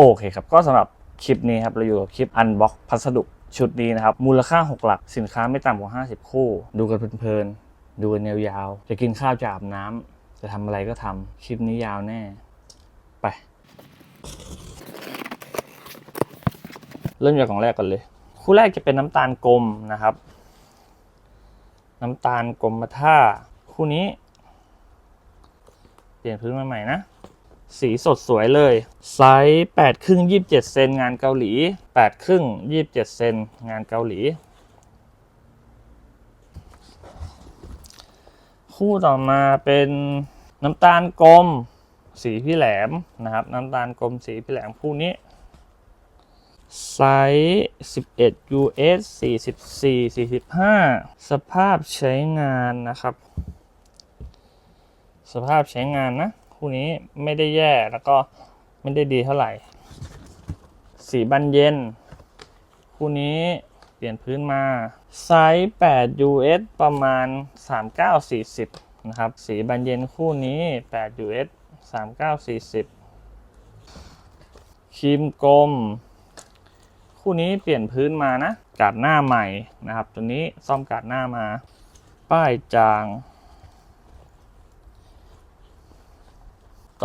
โอเคครับ ก็สำหรับคลิปนี้ครับ เราอยู่กับคลิป Unbox พัสดุชุดนี้นะครับ มูลค่า 6 หลักสินค้าไม่ต่ำกว่า 50 คู่ ดูกันเพลินๆ ดูกันยาวๆ จะกินข้าวจะอาบน้ำจะทำอะไรก็ทำคลิปนี้ยาวแน่ ไป เริ่มจากของแรกก่อนเลย คู่แรกจะเป็นน้ำตาลกลมนะครับ น้ำตาลกลมมาท่า คู่นี้ เปลี่ยนพื้นมาใหม่นะ สีสดสวยเลย ไซส์8ครึ่ง27 เซนงานเกาหลี 8 ครึ่ง 27 เซนงานเกาหลี คู่ต่อมาเป็นน้ำตาลกลม สีพี่แหลมนะครับ น้ำตาลกลมสีพี่แหลมคู่นี้ ไซส์ 11 US 44 45 สภาพใช้งานนะครับ สภาพใช้งานนะ คู่นี้ไม่ได้แย่แล้วก็ไม่ได้ดีเท่าไหร่ สีบันเย็น คู่นี้เปลี่ยนพื้นมา ไซส์ 8 US ประมาณ 3940 นะครับ สีบันเย็นคู่นี้ 8 US 3940ครีมกลม คู่นี้เปลี่ยนพื้นมานะ กาดหน้าใหม่นะครับ ตัวนี้ซ่อมกาดหน้ามา ป้ายจาง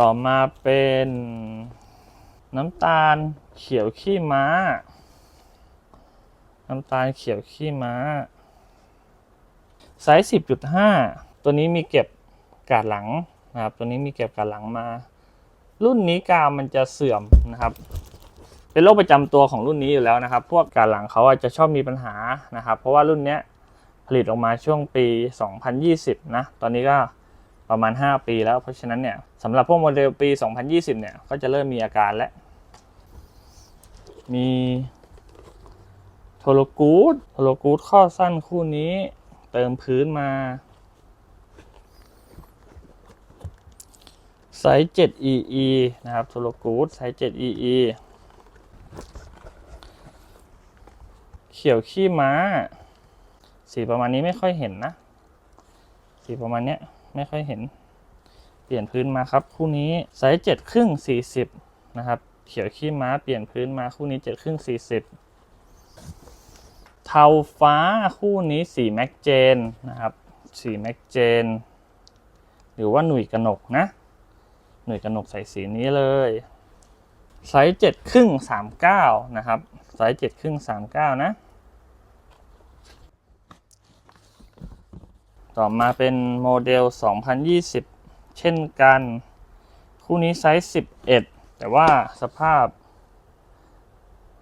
ต่อมาเป็นน้ำตาลเขียวขี้ม้า น้ำตาลเขียวขี้ม้า ไซส์ 10.5 ตัวนี้มีเก็บกาดหลังนะครับ ตัวนี้มีเก็บกาดหลังมา รุ่นนี้กาวมันจะเสื่อมนะครับ เป็นโรคประจำตัวของรุ่นนี้อยู่แล้วนะครับ พวกกาดหลังเขาอาจจะชอบมีปัญหานะครับ เพราะว่ารุ่นเนี้ยผลิตออกมาช่วงปี 2020 นะ ตอนนี้ก็ ประมาณ 5 ปีแล้วเพราะฉะนั้นเนี่ยสำหรับพวกโมเดลปี 2020 เนี่ยก็จะเริ่มมีอาการแล้ว มีโทโลกูดโทโลกูดข้อสั้นคู่นี้เติมพื้นมาไซส์ 7EE นะครับโทโลกูดไซส์ 7EE เขียวขี้ม้า สีประมาณนี้ไม่ค่อยเห็นนะ สีประมาณเนี้ย ไม่ค่อยเห็น เปลี่ยนพื้นมาครับ คู่นี้ไซส์เจ็ดครึ่งสี่สิบนะครับ เขียวขี้ม้าเปลี่ยนพื้นมาคู่นี้เจ็ดครึ่งสี่สิบเทาฟ้าคู่นี้สีแม็กเจนนะครับสีแม็กเจนหรือว่าหนุ่ยกระหนกนะ หนุ่ยกระหนกใส่สีนี้เลยไซส์เจ็ดครึ่งสามเก้านะครับไซส์เจ็ดครึ่งสามเก้านะ ต่อมาเป็นโมเดล 2020 เช่นกัน คู่นี้ไซส์ 11 แต่ว่าสภาพ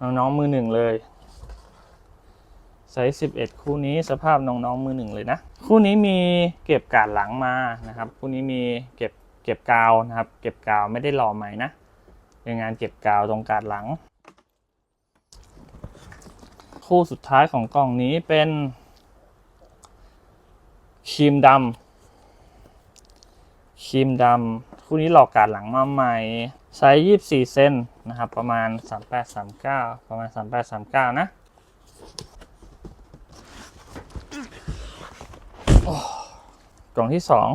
น้องๆมือหนึ่งเลยไซส์ 11 คู่นี้สภาพน้องๆมือหนึ่งเลยนะ คู่นี้มีเก็บกาดหลังมานะครับ คู่นี้มีเก็บเก็บกาวนะครับ เก็บกาวไม่ได้หล่อใหม่นะเป็นงานเก็บกาวตรงกาดหลัง คู่สุดท้ายของกล่องนี้เป็น ครีมดำครีมดำคู่นี้หลอกกาดหลังมาใหม่ไซส์ยี่สี่เซนนะครับ ประมาณสามแปดสามเก้าประมาณสามแปดสามเก้านะกล่องที่สอง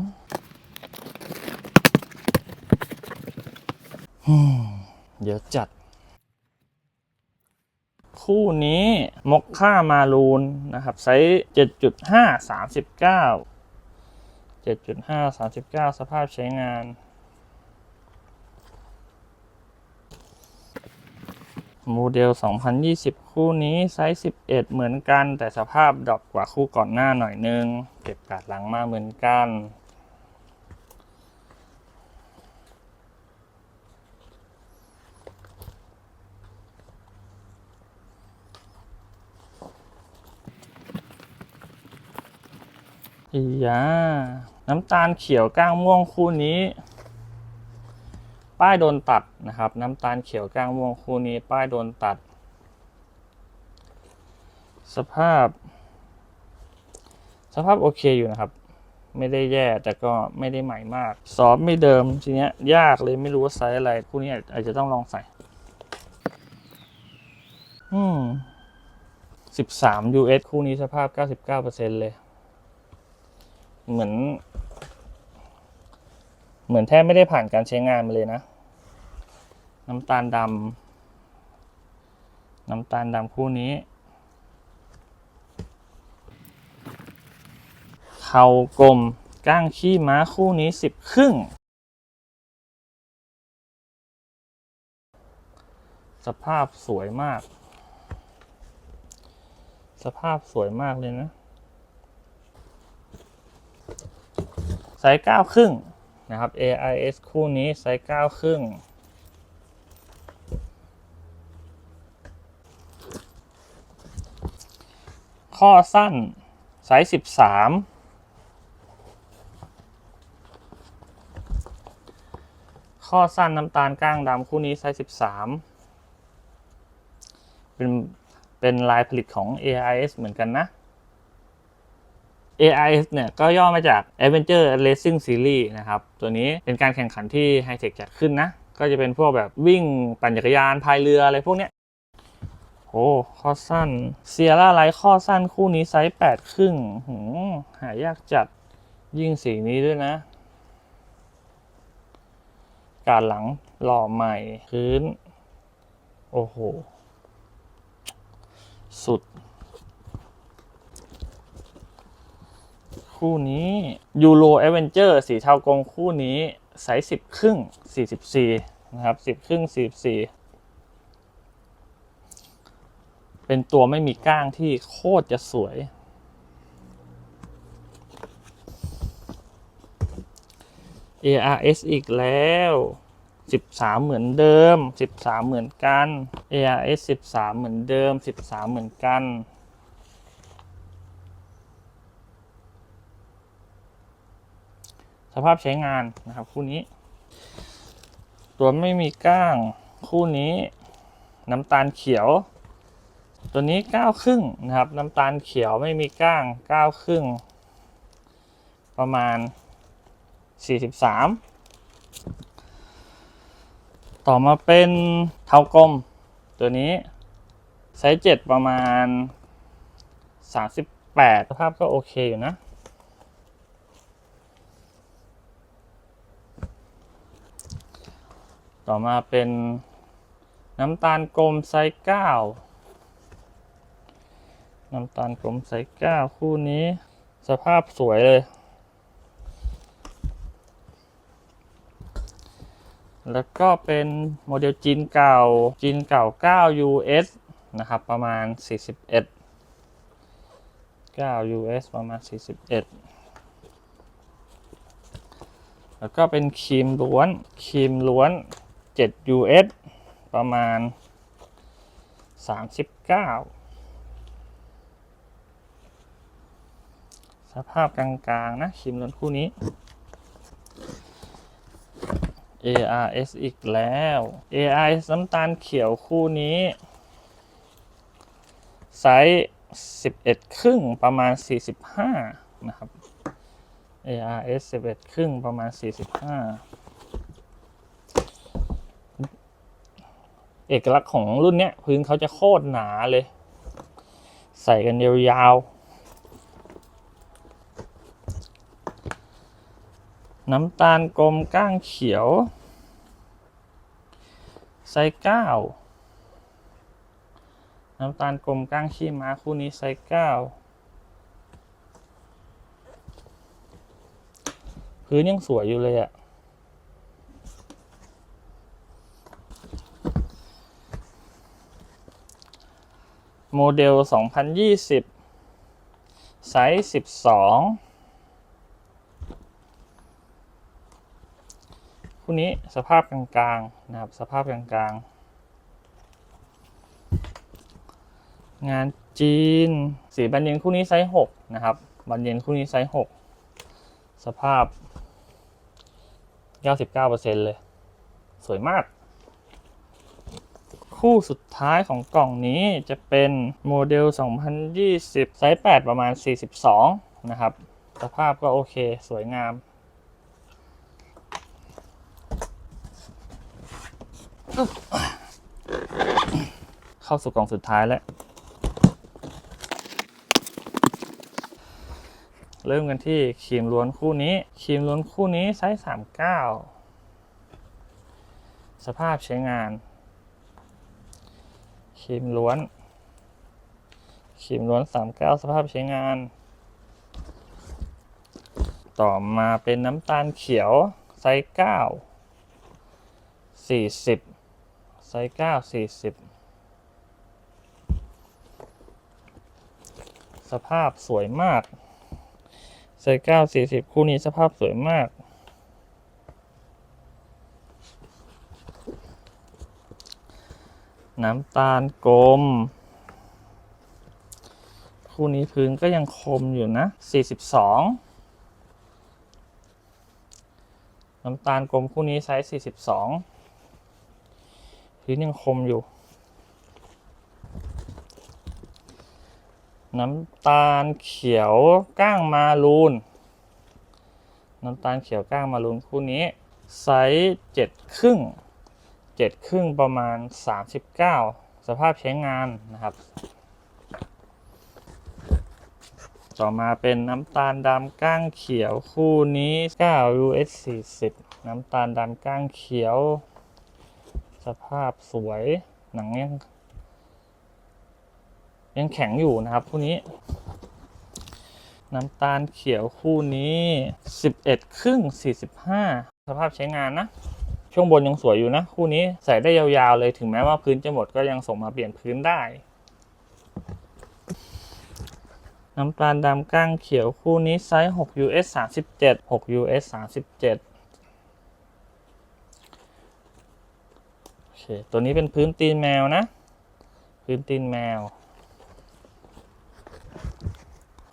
เดี๋ยวจัด คู่นี้มกค่ามารูนนะครับไซส์7.5 39 7.5 39 สภาพใช้งาน โมเดล 2020 คู่นี้ไซส์11 เหมือนกัน แต่สภาพดรอปกว่าคู่ก่อนหน้าหน่อยนึง เก็บกาดหลังมาเหมือนกัน อียาน้ำตาลเขียวก้างม่วงคู่นี้ ป้ายโดนตัดนะครับ น้ำตาลเขียวก้างม่วงคู่นี้ ป้ายโดนตัด สภาพ สภาพโอเคอยู่นะครับ ไม่ได้แย่แต่ก็ไม่ได้ใหม่มากซอฟไม่เดิมทีเนี้ยยากเลยไม่รู้ว่าไซส์อะไรคู่นี้อาจจะต้องลองใส่ อืม13 US คู่นี้สภาพ 99%เลย เหมือน เหมือนแทบไม่ได้ผ่านการใช้งานมาเลยนะ น้ำตาลดำน้ำตาลดำคู่นี้เขากลมก้างขี้ม้าคู่นี้สิบครึ่ง สภาพสวยมาก สภาพสวยมากเลยนะ ไซส์เก้าครึ่งนะครับ AIS คู่นี้ไซส์เก้าครึ่งข้อสั้นไซส์สิบสามข้อสั้นน้ำตาลก้างดำคู่นี้ไซส์สิบสามเป็นเป็นลายผลิตของ AIS เหมือนกันนะ AIS เนี่ยก็ย่อมาจาก Adventure Racing Series นะครับตัวนี้เป็นการแข่งขันที่ High Tech จัดขึ้นนะ ก็จะเป็นพวกแบบวิ่งปั่นจักรยานพายเรืออะไรพวกเนี้ยโอ้ข้อสั้นเซียร่าไลท์ข้อสั้นคู่นี้ไซส์แปดครึ่งหืหายากจัดยิ่งสีนี้ด้วยนะ การหลังหล่อใหม่พื้น โอ้โห สุด คู่นี้ยูโรเอเวนเจอร์สีเทากลมคู่นี้ไซส์สิบครึ่งสี่สิบสี่นะครับสิบครึ่งสี่สี่เป็นตัวไม่มีก้างที่โคตรจะสวย ARS อีกแล้ว 13 เหมือนเดิม 13 เหมือนกัน ARS 13 เหมือนเดิม 13 เหมือนกัน ภาพใช้งานนะครับ คู่นี้ ตัวไม่มีก้างคู่นี้ น้ำตาลเขียว ตัวนี้เก้าครึ่งนะครับ น้ำตาลเขียวไม่มีก้างเก้าครึ่ง ประมาณ43ต่อมาเป็นเทากลม ตัวนี้ไซส์7ประมาณ38สภาพก็โอเคอยู่นะ ต่อมาเป็นน้ำตาลกลมไซส์9น้ำตาลกลมไซส์เก้าคู่นี้สภาพสวยเลย แล้วก็เป็นโมเดลจีนเก่าจีนเก่า 9 US นะครับ ประมาณ 41 9 US ประมาณ 41 แล้วก็เป็นครีมล้วนครีมล้วน 7 US ประมาณ 39 สภาพกลางๆ นะครีมล้วนคู่นี้ ARS อีกแล้ว ARS น้ำตาลเขียวคู่นี้ ไซส์ 11 ครึ่งประมาณ 45 นะครับ ARS 11 ครึ่งประมาณ 45 เอกลักษณ์ของรุ่นเนี้ยพื้นเขาจะโคตรหนาเลย ใส่กันยาวๆ น้ำตาลกลมก้างเขียว ไซส์เก้าน้ำตาลกลมก้างขี้ม้าคู่นี้ไซส์เก้าพื้นยังสวยอยู่เลยอะ โมเดล 2020 ไซส์ 12 คู่นี้สภาพกลางๆนะครับ สภาพกลางๆ งานจีน สีบันเย็นคู่นี้ไซส์ 6 นะครับ บันเย็นคู่นี้ไซส์ 6 สภาพ 99%เลย สวยมาก คู่สุดท้ายของกล่องนี้จะเป็นโมเดล 2020 ไซส์ 8 ประมาณ 42 นะครับ สภาพก็โอเคสวยงาม เข้าสู่กล่องสุดท้ายแล้ว เริ่มกันที่ครีมล้วนคู่นี้ครีมล้วนคู่นี้ไซส์ 39 สภาพใช้งาน ครีมล้วนครีมล้วน 39 สภาพใช้งาน ต่อมาเป็นน้ำตาลเขียวไซส์ 9 40 ไซส์ 9 40 สภาพสวยมากไซส์ 9 40 คู่นี้สภาพสวยมาก น้ำตาลกลม คู่นี้พื้นก็ยังคมอยู่นะ 42 น้ำตาลกลมคู่นี้ไซส์ 42 พื้นยังคมอยู่ น้ำตาลเขียวก้างมารูน น้ำตาลเขียวก้างมารูนคู่นี้ไซส์เจ็ดครึ่ง เจ็ดครึ่งประมาณ 39 สภาพใช้งานนะครับ ต่อมาเป็นน้ำตาลดำก้างเขียวคู่นี้ 9 US 40 น้ำตาลดำก้างเขียว สภาพสวยหนังยังยังแข็งอยู่นะครับคู่นี้ น้ำตาลเขียวคู่นี้ 11 ครึ่ง 45 สภาพใช้งานนะ ช่วงบนยังสวยอยู่นะ คู่นี้ใส่ได้ยาวๆเลยถึงแม้ว่าพื้นจะหมดก็ยังส่งมาเปลี่ยนพื้นได้ น้ำตาลดำก้างเขียวคู่นี้ไซส์ 6 US 37 6 US 37โอเคตัวนี้เป็นพื้นตีนแมวนะ พื้นตีนแมว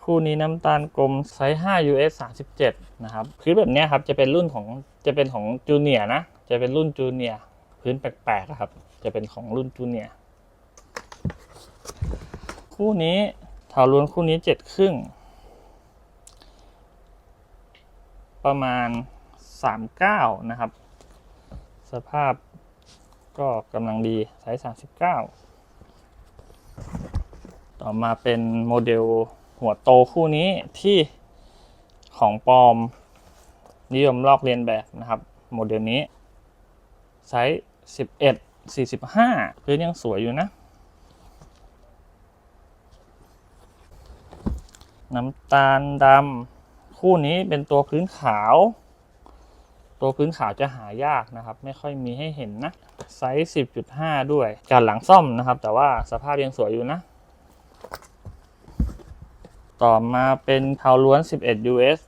คู่นี้น้ำตาลกลมไซส์ 5 US 37 นะครับ พื้นแบบนี้ครับจะเป็นรุ่นของจะเป็นของจูเนียนะ จะเป็นรุ่นจูเนียพื้นแปลกๆอะครับ จะเป็นของรุ่นจูเนียคู่นี้เทาล้วนคู่นี้เจ็ดครึ่ง ประมาณ39นะครับ สภาพก็กำลังดีไซส์39ต่อมาเป็นโมเดลหัวโตคู่นี้ที่ของปลอมนิยมลอกเลียนแบบนะครับ โมเดลนี้ ไซส์11 45พื้นยังสวยอยู่นะ น้ำตาลดำคู่นี้เป็นตัวพื้นขาว ตัวพื้นขาวจะหายากนะครับ ไม่ค่อยมีให้เห็นนะ ไซส์10.5ด้วยการหลังซ่อมนะครับ แต่ว่าสภาพยังสวยอยู่นะ ต่อมาเป็นเทาล้วน11 US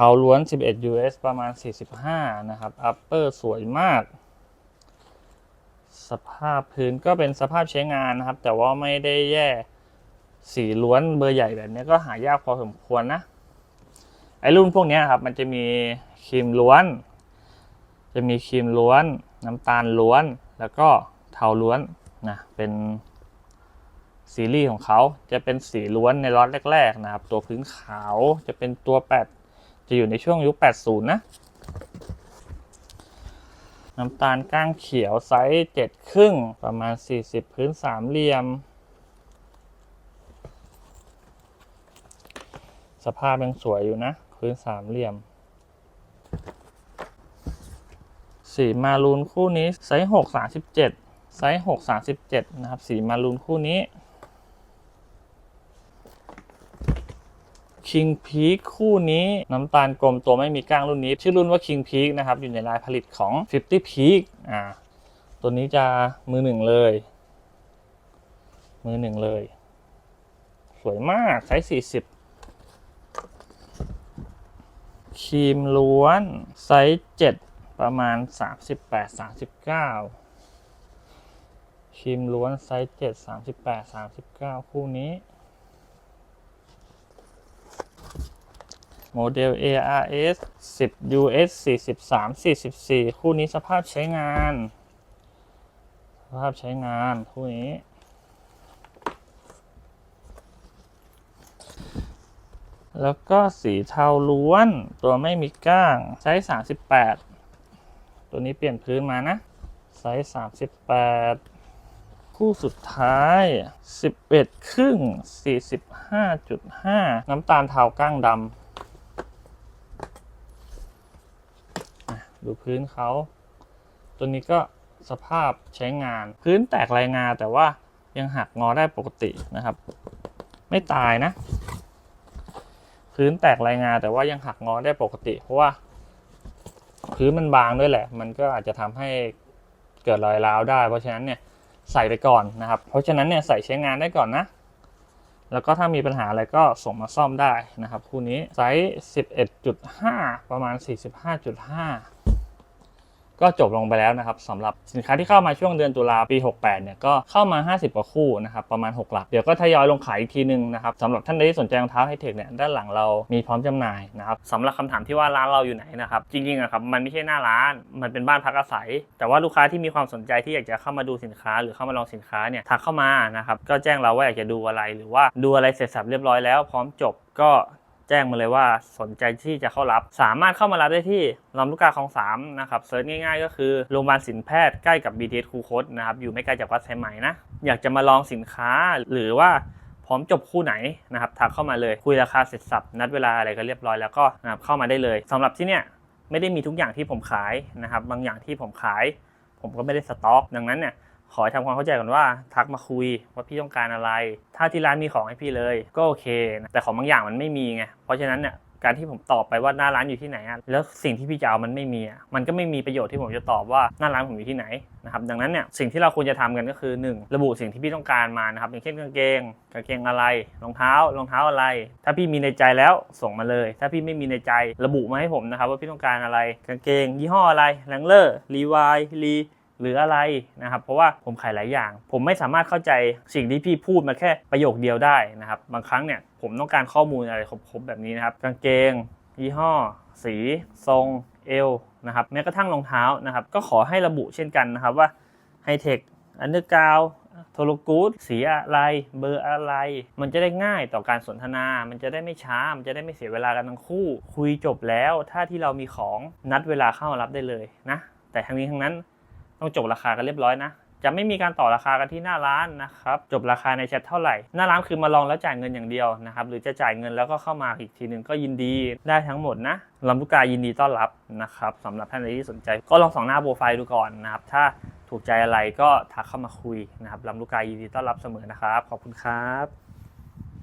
เทาล้วน 11 US ประมาณ 45 นะครับ อัปเปอร์สวยมาก สภาพพื้นก็เป็นสภาพใช้งานนะครับ แต่ว่าไม่ได้แย่สีล้วนเบอร์ใหญ่แบบนี้ก็หายากพอสมควรนะ ไอรุ่นพวกนี้ครับ มันจะมีครีมล้วน จะมีครีมล้วน น้ำตาลล้วน แล้วก็เทาล้วนนะ เป็นซีรีส์ของเขาจะเป็นสีล้วนในล็อตแรก ๆ นะครับ ตัวพื้นขาวจะเป็นตัว 8 จะอยู่ในช่วงยุค 80 นะ น้ำตาลก้างเขียวไซส์7ครึ่งประมาณ 40 พื้นสามเหลี่ยม สภาพยังสวยอยู่นะ พื้นสามเหลี่ยม สีมารูนคู่นี้ไซส์หกสามสิบเจ็ดไซส์หกสามสิบเจ็ดนะครับ สีมารูนคู่นี้ คิงพีคคู่นี้น้ำตาลกลมตัวไม่มีก้างรุ่นนี้ ชื่อรุ่นว่า King Peak นะครับ อยู่ในลายผลิตของ 50 Peak อ่าตัวนี้จะมือหนึ่งเลย มือหนึ่งเลย สวยมากไซส์40ครีมล้วนไซส์7ประมาณ38 39ครีมล้วนไซส์7 38 39คู่นี้ โมเดล ARS 10 US 43 44 คู่นี้สภาพใช้งาน สภาพใช้งาน คู่นี้แล้วก็สีเทาล้วน ตัวไม่มีก้างไซส์สามสิบแปดตัวนี้เปลี่ยนพื้นมานะไซส์สามสิบแปดคู่สุดท้ายสิบเอ็ดครึ่งสี่สิบห้าจุดห้าน้ำตาลเทาก้างดำอะ ดูพื้นเขา ตัวนี้ก็สภาพใช้งาน พื้นแตกรายงาแต่ว่ายังหักงอได้ปกตินะครับ ไม่ตายนะ พื้นแตกรายงาแต่ว่ายังหักงอได้ปกติ เพราะว่า พื้นมันบางด้วยแหละ มันก็อาจจะทำให้เกิดรอยร้าวได้ เพราะฉะนั้นเนี่ยใส่ไปก่อนนะครับ เพราะฉะนั้นเนี่ยใส่ใช้งานได้ก่อนนะ แล้วก็ถ้ามีปัญหาอะไรก็ส่งมาซ่อมได้นะครับ คู่นี้ไซส์11.5 ประมาณ 45.5 ก็จบลงไปแล้วนะครับสำหรับสินค้าที่เข้ามาช่วงเดือนตุลาปี 68 เนี่ยก็เข้ามา 50 กว่าคู่นะครับประมาณ 6 หลัก เดี๋ยวก็ทยอยลงขายอีกทีนึงนะครับสำหรับท่านใดที่สนใจรองเท้าไฮเทคเนี่ยด้านหลังเรามีพร้อมจำหน่ายนะครับสำหรับคำถามที่ว่าร้านเราอยู่ไหนนะครับจริงๆอะครับมันไม่ใช่หน้าร้านมันเป็นบ้านพักอาศัย แต่ว่าลูกค้าที่มีความสนใจที่อยากจะเข้ามาดูสินค้า หรือเข้ามาลองสินค้าเนี่ยทักเข้ามานะครับก็แจ้งเราว่าอยากจะดูอะไรหรือว่าดูอะไรเสร็จสับเรียบร้อยแล้วพร้อมจบก็ แจ้งมาเลยว่าสนใจที่จะเข้ารับ สามารถเข้ามารับได้ที่ลำลูกกาคลองสามนะครับเซิร์ชง่ายๆ ก็คือโรงพยาบาลศิลปแพทย์ใกล้กับ BTS คูคตนะครับอยู่ไม่ไกลจากวัดสายไหมนะอยากจะมาลองสินค้าหรือว่าพร้อมจบคู่ไหนนะครับทักเข้ามาเลยคุยราคาเสร็จสับนัดเวลาอะไรก็เรียบร้อยแล้วก็นะครับเข้ามาได้เลยสำหรับที่เนี่ยไม่ได้มีทุกอย่างที่ผมขายนะครับบางอย่างที่ผมขาย ผมก็ไม่ได้สต็อก ดังนั้นเนี่ย ขอให้ทำความเข้าใจก่อนว่า ทักมาคุยว่าพี่ต้องการอะไร ถ้าที่ร้านมีของให้พี่เลย ก็โอเคนะแต่ของบางอย่างมันไม่มีไงเพราะฉะนั้นเนี่ยการที่ผมตอบไปว่าหน้าร้านอยู่ที่ไหนอะแล้วสิ่งที่พี่จะเอามันไม่มีอะมันก็ไม่มีประโยชน์ที่ผมจะตอบว่าหน้าร้านผมอยู่ที่ไหนนะครับดังนั้นเนี่ยสิ่งที่เราควรจะทำกันก็คือ 1 ระบุสิ่งที่พี่ต้องการมานะครับอย่างเช่นกางเกงกางเกงอะไร รองเท้ารองเท้าอะไร ถ้าพี่มีในใจแล้วส่งมาเลย ถ้าพี่ไม่มีในใจระบุมาให้ผมนะครับว่าพี่ต้องการอะไรกางเกง ยี่ห้ออะไรแรงเลอร์รีวายรี หรืออะไรนะครับ เพราะว่าผมขายหลายอย่าง ผมไม่สามารถเข้าใจสิ่งที่พี่พูดมาแค่ประโยคเดียวได้นะครับ บางครั้งเนี่ยผมต้องการข้อมูลอะไรครบๆแบบนี้นะครับ กางเกง ยี่ห้อ สี ทรง เอวนะครับแม้กระทั่งรองเท้านะครับ ก็ขอให้ระบุเช่นกันนะครับว่าไฮเทคอันเดอร์กราวโทโลกูดสีอะไรเบอร์อะไร มันจะได้ง่ายต่อการสนทนา มันจะได้ไม่ช้า มันจะได้ไม่เสียเวลากันทั้งคู่ คุยจบแล้ว ถ้าที่เรามีของนัดเวลาเข้ามารับได้เลยนะ แต่ทั้งนี้ทั้งนั้น ต้องจบราคากันเรียบร้อยนะจะไม่มีการต่อราคากันที่หน้าร้านนะครับจบราคาในแชทเท่าไหร่ หน้าร้านคือมาลองแล้วจ่ายเงินอย่างเดียวนะครับหรือจะจ่ายเงินแล้วก็เข้ามาอีกทีหนึ่งก็ยินดีได้ทั้งหมดนะลำลูกกายินดีต้อนรับนะครับสำหรับท่านใดที่สนใจ ก็ลองส่องหน้าโปรไฟล์ดูก่อนนะครับถ้าถูกใจอะไรก็ทักเข้ามาคุยนะครับลำลูกกายินดีต้อนรับเสมอนะครับ ขอบคุณครับ